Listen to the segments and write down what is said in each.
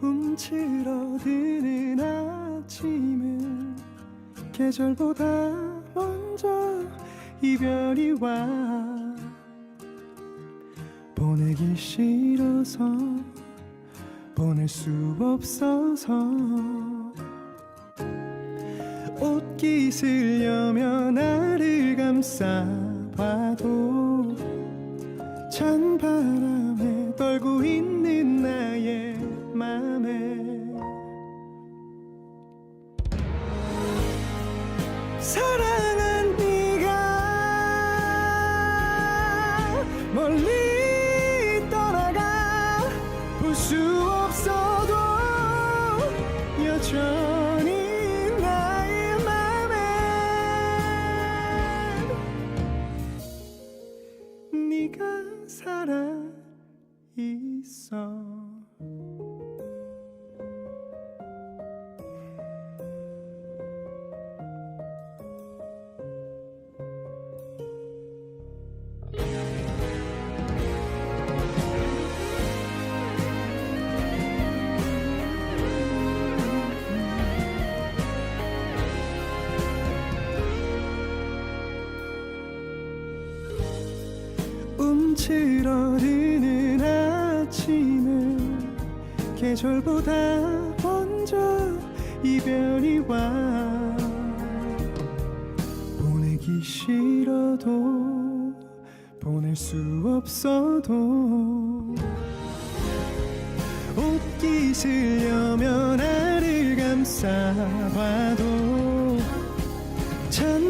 움츠러드는 아침은 계절보다 먼저 이별이 와. 보내기 싫어서 보낼 수 없어서 옷깃 쓸려며 나를 감싸봐도 찬바람에 떨고 있는 나의 맘에. 사랑한 네가 멀리 떠나가 볼 수 없어도 여전히 나의 맘에. 네가 살아 있어 움츠러드는 아침은 계절보다 먼저 이별이 와. 보내기 싫어도 보낼 수 없어도 옷깃 쓸려며 나를 감싸봐도 찬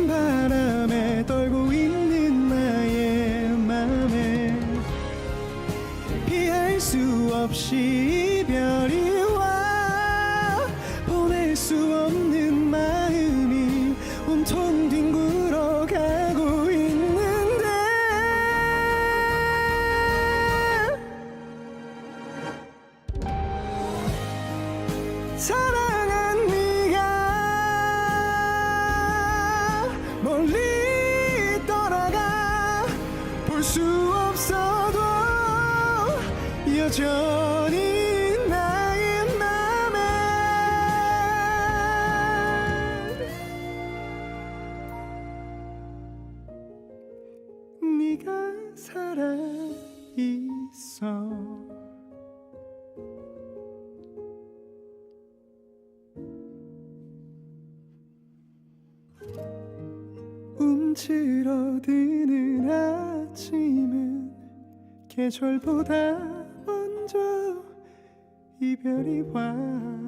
없이 이별이 와 보낼 수 없는 마음이 온통 뒹굴어 가고 있는데. 사랑한 네가 멀리 떠나가 볼수 없어도 여전히 나의 맘에. 네가 살아 있어. 움츠러드는 아침은 계절보다 먼저 이별이 와